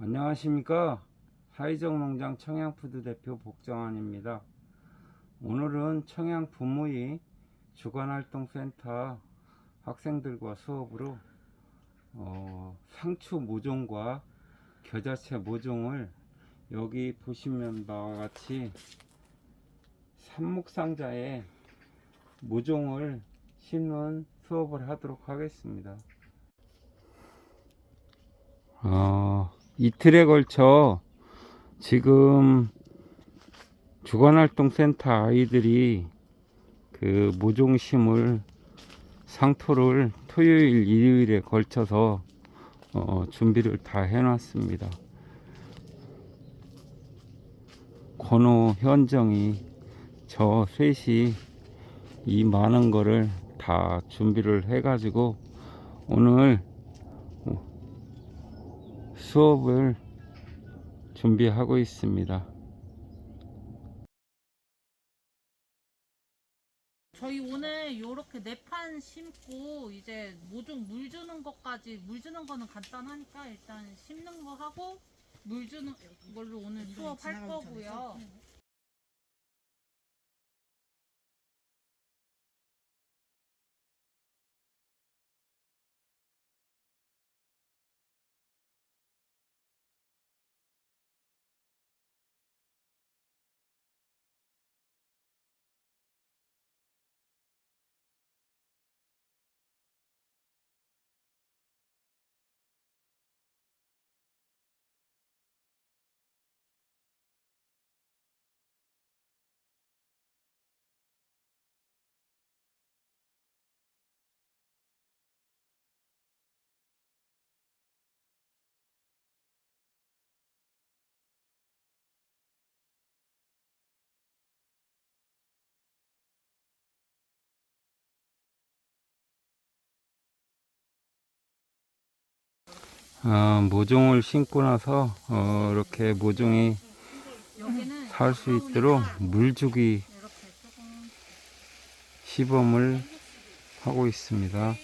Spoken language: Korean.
안녕하십니까? 하이정 농장 청양푸드 대표 복정환입니다. 오늘은 청양 부무이 주간활동센터 학생들과 수업으로 어, 상추 모종과 겨자채 모종을 여기 보시면 바와 같이 삽목상자에 모종을 심는 수업을 하도록 하겠습니다. 어, 이틀에 걸쳐 지금 주간활동센터 아이들이 그 모종심을 상토를 토요일, 일요일에 걸쳐서 어, 준비를 다 해놨습니다. 권호 현정이 저 셋이 이 많은 거를 다 준비를 해가지고 오늘 수업을 준비하고 있습니다. 저희 오늘 요렇게 네 판 심고 이제 모종 물 주는 것까지 물 주는 거는 간단하니까 일단 심는 거 하고 물 주는 걸로 오늘 수업 할 거고요. 아, 모종을 심고 나서 어, 이렇게 모종이 살 수 있도록 물주기 시범을 하고 있습니다.